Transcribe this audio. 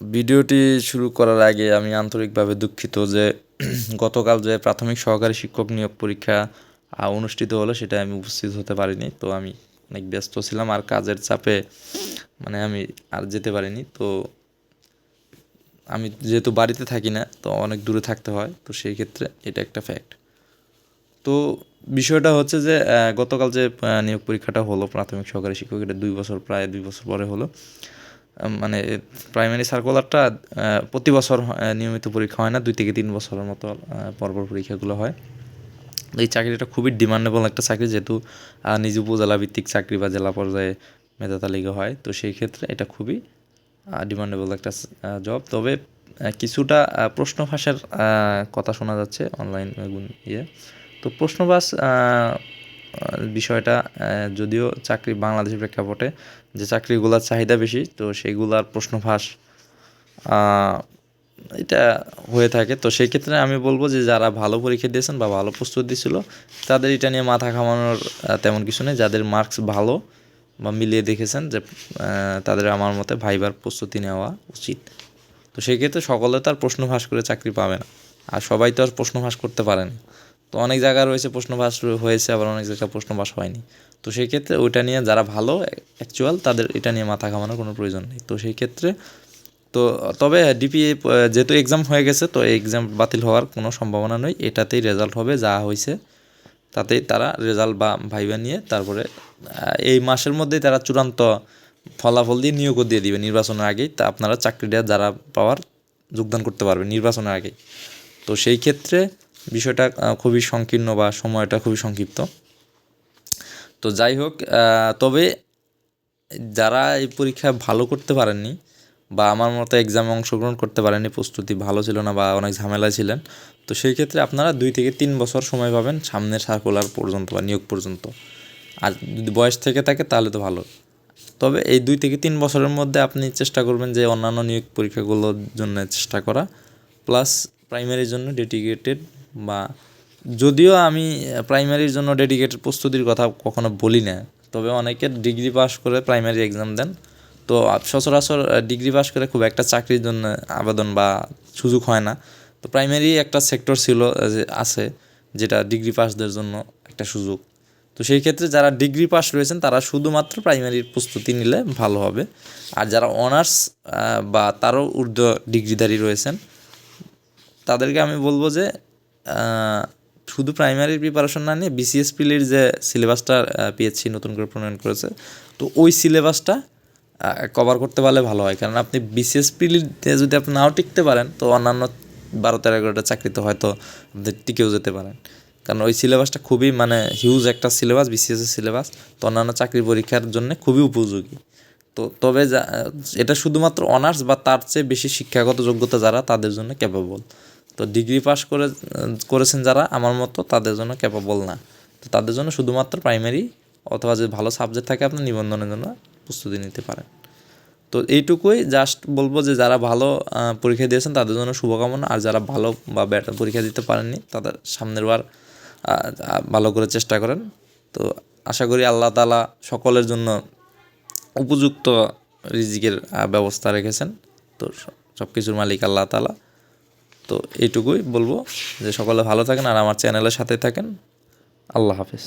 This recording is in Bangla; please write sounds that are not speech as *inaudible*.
ভিডিওটি শুরু করার আগে আমি আন্তরিকভাবে দুঃখিত যে *clears throat* গতকাল যে প্রাথমিক সহকারী শিক্ষক নিয়োগ পরীক্ষা অনুষ্ঠিত হলো সেটা আমি উপস্থিত হতে পারিনি। তো আমি অনেক ব্যস্ত ছিলাম আর কাজের চাপে মানে আমি আর যেতে পারিনি। তো আমি যেহেতু বাড়িতে থাকি না, তো অনেক দূরে থাকতে হয়। তো সেই ক্ষেত্রে এটা একটা ফ্যাক্ট তো বিষয়টা হচ্ছে যে গতকাল যে নিয়োগ পরীক্ষাটা হলো প্রাথমিক সহকারী শিক্ষক, এটা দুই বছর, প্রায় দুই বছর পরে হলো। মানে প্রাইমারি সার্কুলারটা প্রতি বছর নিয়মিত পরীক্ষা হয় না, দুই থেকে তিন বছরের মতো পরপর পরীক্ষাগুলো হয়। এই চাকরিটা খুবই ডিমান্ডেবল একটা চাকরি, যেহেতু নিজ উপজেলা ভিত্তিক চাকরি বা জেলা পর্যায়ে মেধা তালিকা হয়। তো সেই ক্ষেত্রে এটা খুবই ডিমান্ডেবল একটা জব তবে কিছুটা প্রশ্ন ফাঁসের কথা শোনা যাচ্ছে অনলাইন ইয়ে। তো প্রশ্নবাস বিষয়টা যদিও চাকরি বাংলাদেশের প্রেক্ষাপটে যে চাকরিগুলোর চাহিদা বেশি, তো সেইগুলার প্রশ্ন ফাঁস এটা হয়ে থাকে। তো সেই ক্ষেত্রে আমি বলব যে যারা ভালো পরীক্ষা দিয়েছেন বা ভালো প্রস্তুতি ছিল তাদের এটা নিয়ে মাথা ঘামানোর তেমন কিছু নেই। যাদের মার্কস ভালো বা মিলিয়ে দেখেছেন যে তাদের আমার মতে ভাইবার প্রস্তুতি নেওয়া উচিত। তো সেক্ষেত্রে সকলে তো আর প্রশ্ন ফাঁস করে চাকরি পাবে না। আর সবাই তো আর প্রশ্ন ফাঁস করতে পারে না। তো অনেক জায়গা রয়েছে প্রশ্ন ফাঁস হয়েছে, আবার অনেক জায়গায় প্রশ্ন ফাঁস হয়নি। তো সেই ক্ষেত্রে ওইটা নিয়ে যারা ভালো অ্যাকচুয়াল তাদের এটা নিয়ে মাথা ঘামানোর কোনো প্রয়োজন নেই। তো সেই ক্ষেত্রে, তো তবে ডিপিএ যেহেতু এক্সাম হয়ে গেছে, তো এক্সাম বাতিল হওয়ার কোনো সম্ভাবনা নেই। এটাতেই রেজাল্ট হবে, যা হয়েছে, তাতেই তারা রেজাল্ট বা ভাইবা নিয়ে তারপরে এই মাসের মধ্যেই তারা চূড়ান্ত ফলাফল দিয়ে নিয়োগও দিয়ে দিবে নির্বাচনের আগেই। তা আপনারা চাকরিটা যারা পাওয়ার যোগদান করতে পারবে নির্বাচনের আগেই। তো সেই ক্ষেত্রে বিষয়টা খুবই সংকীর্ণ বা সময়টা খুবই সংক্ষিপ্ত। তো যাই হোক তবে যারা এই পরীক্ষা ভালো করতে পারেননি বা আমার মতো এক্সামে অংশগ্রহণ করতে পারেননি, প্রস্তুতি ভালো ছিল না বা অনেক ঝামেলায় ছিলেন, তো সেই ক্ষেত্রে আপনারা দুই থেকে তিন বছর সময় পাবেন সামনের সার্কুলার পর্যন্ত বা নিয়োগ পর্যন্ত। আর যদি বয়স থেকে থাকে তাহলে তো ভালো। তবে এই দুই থেকে তিন বছরের মধ্যে আপনি চেষ্টা করবেন যে অন্যান্য নিয়োগ পরীক্ষাগুলোর জন্য চেষ্টা করা প্লাস প্রাইমারির জন্য ডেডিকেটেড বা যদিও আমি প্রাইমারির জন্য ডেডিকেটেড প্রস্তুতির কথা কখনো বলি না, তবে অনেকে ডিগ্রি পাস করে প্রাইমারি এক্সাম দেন। তো সচরাচর ডিগ্রি পাস করে খুব একটা চাকরির জন্য আবেদন বা সুযোগ হয় না। তো প্রাইমারি একটা সেক্টর ছিল আছে, যেটা ডিগ্রি পাসদের জন্য একটা সুযোগ। তো সেই ক্ষেত্রে যারা ডিগ্রি পাস রয়েছেন, তারা শুধুমাত্র প্রাইমারির প্রস্তুতি নিলে ভালো হবে। আর যারা অনার্স বা তারও ঊর্ধ্ব ডিগ্রিধারী রয়েছেন, তাদেরকে আমি বলব যে শুধু প্রাইমারি প্রিপারেশন না নিয়ে বিসিএস পিলির যে সিলেবাসটা পিএসসি নতুন করে প্রণয়ন করেছে, তো ওই সিলেবাসটা কভার করতে পারলে ভালো হয়। কারণ আপনি বিসিএস পিলিতে যদি আপনি নাও টিকতে পারেন, তো অন্যান্য বারো তেরো এগারোটা চাকরিতে হয়তো আপনি টিকেও যেতে পারেন। কারণ ওই সিলেবাসটা খুবই মানে হিউজ একটা সিলেবাস বিসিএস এর সিলেবাস তো অন্যান্য চাকরি পরীক্ষার জন্য খুবই উপযোগী। তো তবে এটা শুধুমাত্র অনার্স বা তার চেয়ে বেশি শিক্ষাগত যোগ্যতা যারা, তাদের জন্য ক্যাপাবল তো ডিগ্রি পাস করে, করেছেন যারা, আমার মতো তাদের জন্য ক্যাপাবল না। তো তাদের জন্য শুধুমাত্র প্রাইমারি অথবা যে ভালো সাবজেক্ট থাকে আপনার নিবন্ধনের জন্য প্রস্তুতি নিতে পারেন। তো এইটুকুই জাস্ট বলব যে যারা ভালো পরীক্ষা দিয়েছেন তাদের জন্য শুভকামনা। আর যারা ভালো বা ব্যাট পরীক্ষা দিতে পারেননি, তাদের সামনের বার ভালো করে চেষ্টা করেন। তো আশা করি আল্লাহ তালা সকলের জন্য উপযুক্ত রিজিকের ব্যবস্থা রেখেছেন। তো সব কিছুর মালিক আল্লাহ তালা তো এইটুকুই বলব যে সকলে ভালো থাকেন আর আমার চ্যানেলের সাথে থাকেন। আল্লাহ হাফেজ।